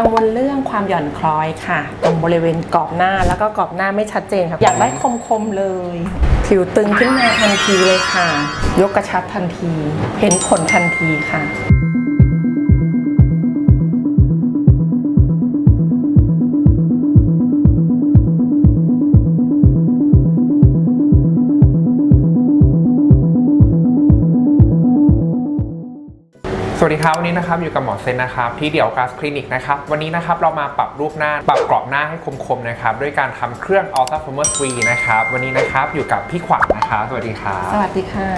กังวลเรื่องความหย่อนคล้อยค่ะ ตรงบริเวณกรอบหน้าแล้วก็กรอบหน้าไม่ชัดเจนค่ะอยากได้คมๆเลย ผิวตึงขึ้นมาทันทีเลยค่ะ ยกกระชับทันที เห็นผลทันทีค่ะ สวัสดีครับวันนี้นะครับอยู่กับหมอเซนนะครับที่เดี่ยวกาสคลินิกนะครับวันนี้นะครับเรามาปรับรูปหน้าปรับกรอบหน้าให้คมๆนะครับด้วยการทำเครื่อง Ultra Former 3นะครับวันนี้นะครับอยู่กับพี่ขวัญนะครับสวัสดีครับสวัสดีค่ะ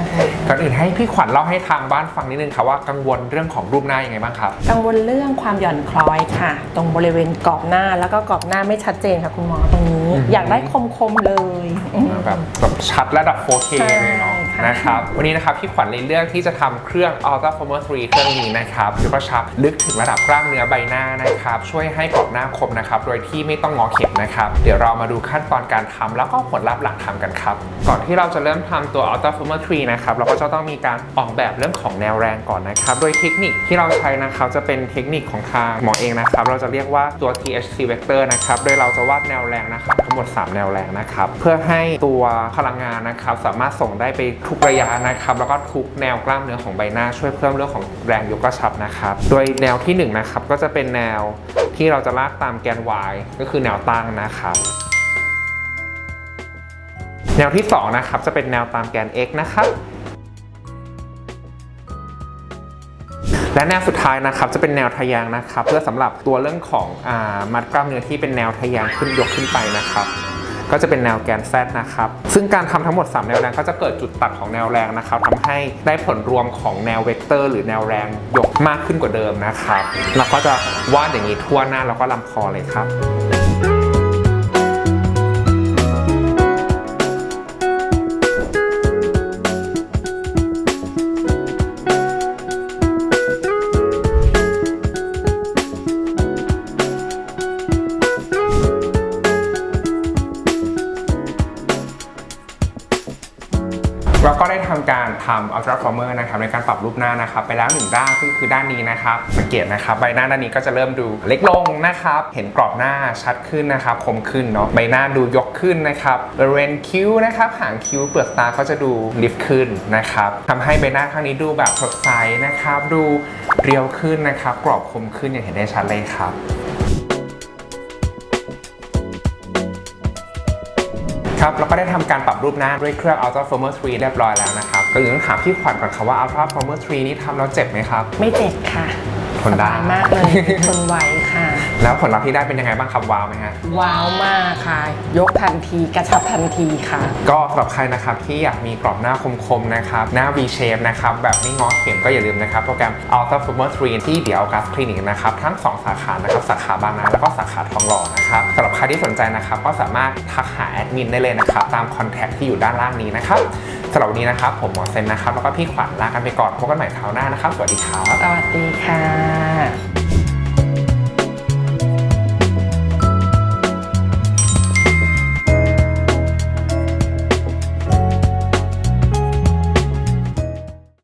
ก่อนอื่นให้พี่ขวัญเล่าให้ทางบ้านฟังนิดนึงครับว่ากังวลเรื่องของรูปหน้ายังไงบ้างครับกังวลเรื่องความหย่อนคล้อยค่ะ ตรงบริเวณกรอบหน้าแล้วก็กรอบหน้าไม่ชัดเจนค่ะคุณหมอตรงนี้อืมอยากได้คมๆเลยอืมแบบแบบชัดระดับ 4K ใช่เลยเนาะค่ะ นะครับ วันนี้นะครับพี่ขวัญเลยเลือกที่จะทำเครื่อง Ultra Former 3 เครื่องนี้นะครับยกกระชับลึกถึงระดับกล้ามเนื้อใบหน้านะครับ ช่วยให้กรอบหน้าคมนะครับ โดยที่ไม่ต้องงอเข็มนะครับ เดี๋ยวเรามาดูขั้นตอนการทำแล้วก็ผลลัพธ์หลังทำกันครับ ก่อนที่เราจะเริ่มทำตัว Ultra Former 3 นะครับ เราก็จะต้องมีการออกแบบเรื่องของแนวแรงก่อนนะครับ โดยเทคนิคที่เราใช้นะครับจะเป็นเทคนิคของทางหมอเองนะครับ เราจะเรียกว่าตัว THC vector นะครับ โดยเราจะวาดแนวแรงนะครับทั้งหมด 3 แนวแรงนะครับ เพื่อให้ตัวพลังงานนะครับสามารถส่งได้ไปทุกระยะนะครับแล้วก็ทุกแนวกล้ามเนื้อของใบหน้าช่วยเพิ่มเรื่องของแรงยกกระชับนะครับโดยแนวที่1นนะครับก็จะเป็นแนวที่เราจะลากตามแกน y ก็คือแนวตั้งนะครับแนวที่2นะครับจะเป็นแนวตามแกน x นะครับและแนวสุดท้ายนะครับจะเป็นแนวทะแยงนะครับ เพื่อสำหรับตัวเรื่องของอมัดกล้ามเนื้อที่เป็นแนวทะแยงขึ้นยกขึ้นไปนะครับ ก็จะเป็นแนวแกน Z นะครับ ซึ่งการทำทั้งหมด 3 แนวแรงก็จะเกิดจุดตัดของแนวแรงนะครับทำให้ได้ผลรวมของแนวเวกเตอร์ หรือแนวแรงยกมากขึ้นกว่าเดิมนะครับเราก็จะวาดอย่างนี้ทั่วหน้าแล้วก็ลำคอเลยครับ เราก็ได้ทำการทำ Ultra Former นะครับในการปรับรูปหน้านะครับไปแล้วหนึ่งด้านซึ่งคือด้านนี้นะครับสังเกตนะครับใบหน้าด้านนี้ก็จะเริ่มดูเล็กลงนะครับเห็นกรอบหน้าชัดขึ้นนะครับคมขึ้นเนาะใบหน้าดูยกขึ้นนะครับบริเวณคิ้วนะครับหางคิ้วเปลือกตาก็จะดูลิฟต์ขึ้นนะครับทำให้ใบหน้าข้างนี้ดูแบบสดใสนะครับ ดูเรียวขึ้นนะครับ กรอบคมขึ้นอย่างเห็นได้ชัดเลยครับ ครับเราก็ได้ทำการปรับรูปหน้าด้วยเครื่อง Ultra Former 3 เรียบร้อยแล้วนะครับก็เลยต้องถามพี่ขวัญก่อนครับว่า Ultra Former 3 นี้ทำแล้วเจ็บไหมครับ ไม่เจ็บค่ะทนได้สบายมากเลยทนไหวค่ะ แล้วผลลัพธ์ที่ได้เป็นยังไงบ้างครับว้าวไหมฮะ ว้าวมากค่ะ ยกทันทีกระชับทันทีค่ะ ก็สำหรับใครนะครับที่อยากมีกรอบหน้าคมๆนะครับหน้า V shape นะครับแบบไม่งอเข็มก็อย่าลืมนะครับโปรแกรม Ultra Former 3ที่เดี๋ยวกัสคลินิกนะครับทั้ง 2 สาขานะครับสาขาบางนาแล้วก็สาขาทองหล่อนะครับสำหรับใครที่สนใจนะครับก็สามารถทักหาแอดมินได้เลยนะครับตามคอนแทคที่อยู่ด้านล่างนี้นะครับสำหรับวันนี้นะครับผมหมอเซนนะครับแล้วก็พี่ขวัญลากันไปก่อนพบกันใหม่คราวหน้านะครับสวัสดีครับสวัสดีค่ะ